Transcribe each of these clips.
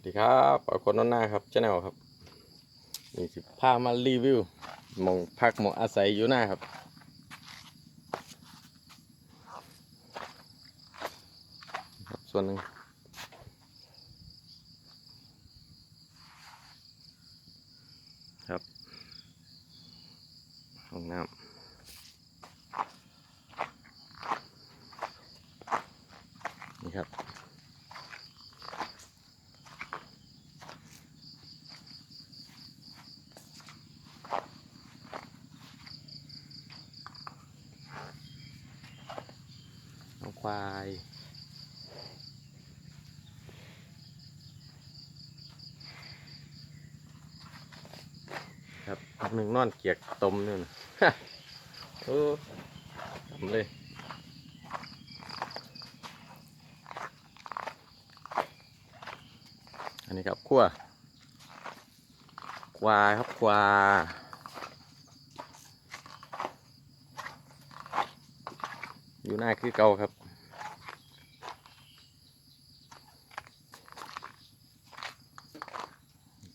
สวัสดีครับปอคนน้นหน้าครับเจ้าแนวครับนี่สิพามารีวิวมองพักมองอาศัยอยู่หน้าครับครับส่วนหนึ่งครับห้องน้ำนี่ครับ น้อง ควายครับพักหนึ่งนอนเกียกตมนี่นะโอ้ทำเลยอันนี้ครับขั้วควายครับควาอยู่หน้าคือเก่าครับ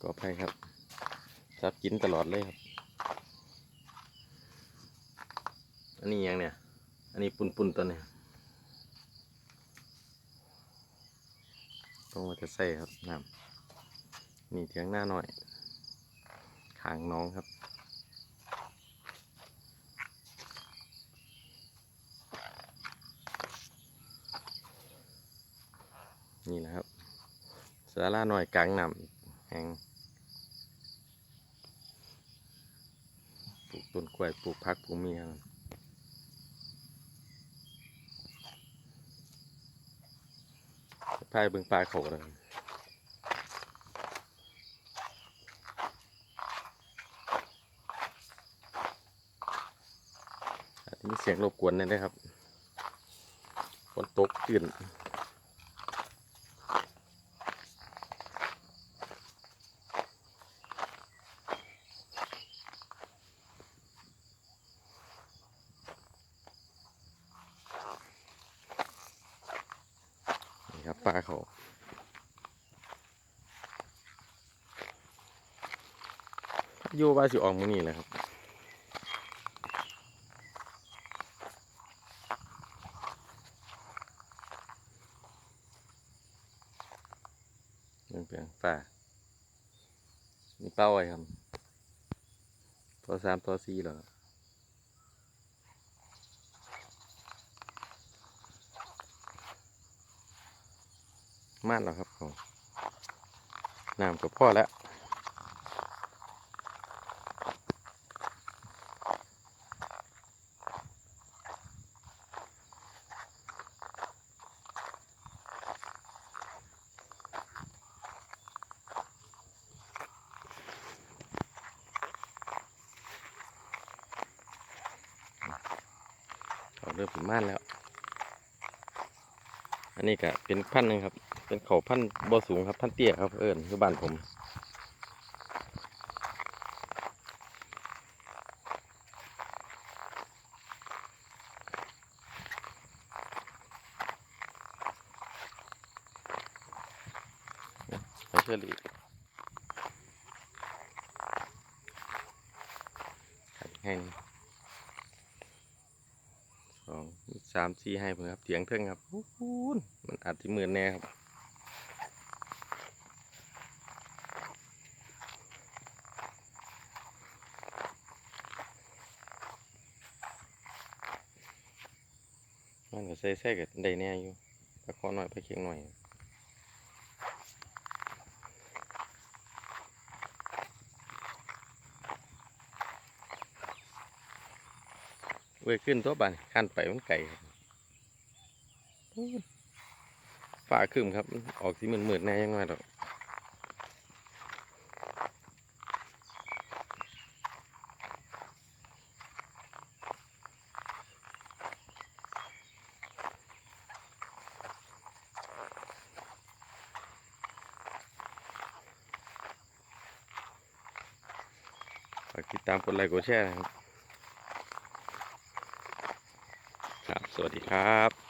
ก็ไปครับซับกินตลอดเลยครับ อันนี้ยังเนี่ย อันนี้ปุ่นปุ่นๆตัวเนี่ยต้องมาจะใส่ครับน้ำนี่เทียงหน้าหน่อยขางน้องครับนี่แหละครับสาราหน่อยกลางน้ำแหงปลูก ต้นกล้วยปลูกพักปลูกเมียครับพายเบิ่งปลาเขาเลยมีเสียงรบกวนหนอยนะครับฝนตกตื่น ปลาเขาโยบาสิออกมือนี่แหละครับเปลี่ยนเปลี่ยนป่านี่เป้าไว้ครับ ตัวสามตัวสี่เหรอ มานแล้วครับผมน้ำกับพ่อแล้วเขาเริ่มถึงม่านแล้ว อันนี้ก็เป็นพันธุ์หนึ่งครับ เป็นเขาพันธุ์บ่สูงครับพันธุ์เตี้ยครับเอิญคือบ้านผมไปเชือรีครับให้นี่สอง สามสี่ให้เพิ่งครับเถียงเทิงครับมันอาจจะหมื่นแน่ครับมันก็ใส่ใส่กันได้แน่อยู่ไปขอหน่อยไปเคียงหน่อยเว้ยขึ้นตัวบานขั้นไปมันไก่ครับ โอ้ยฟ้าครึมครับ ออกสีเหมือนเหมือนๆแน่ยังไงดอกฝากติดตามกดไลค์กดแชร์นะครับ ครับ สวัสดีครับ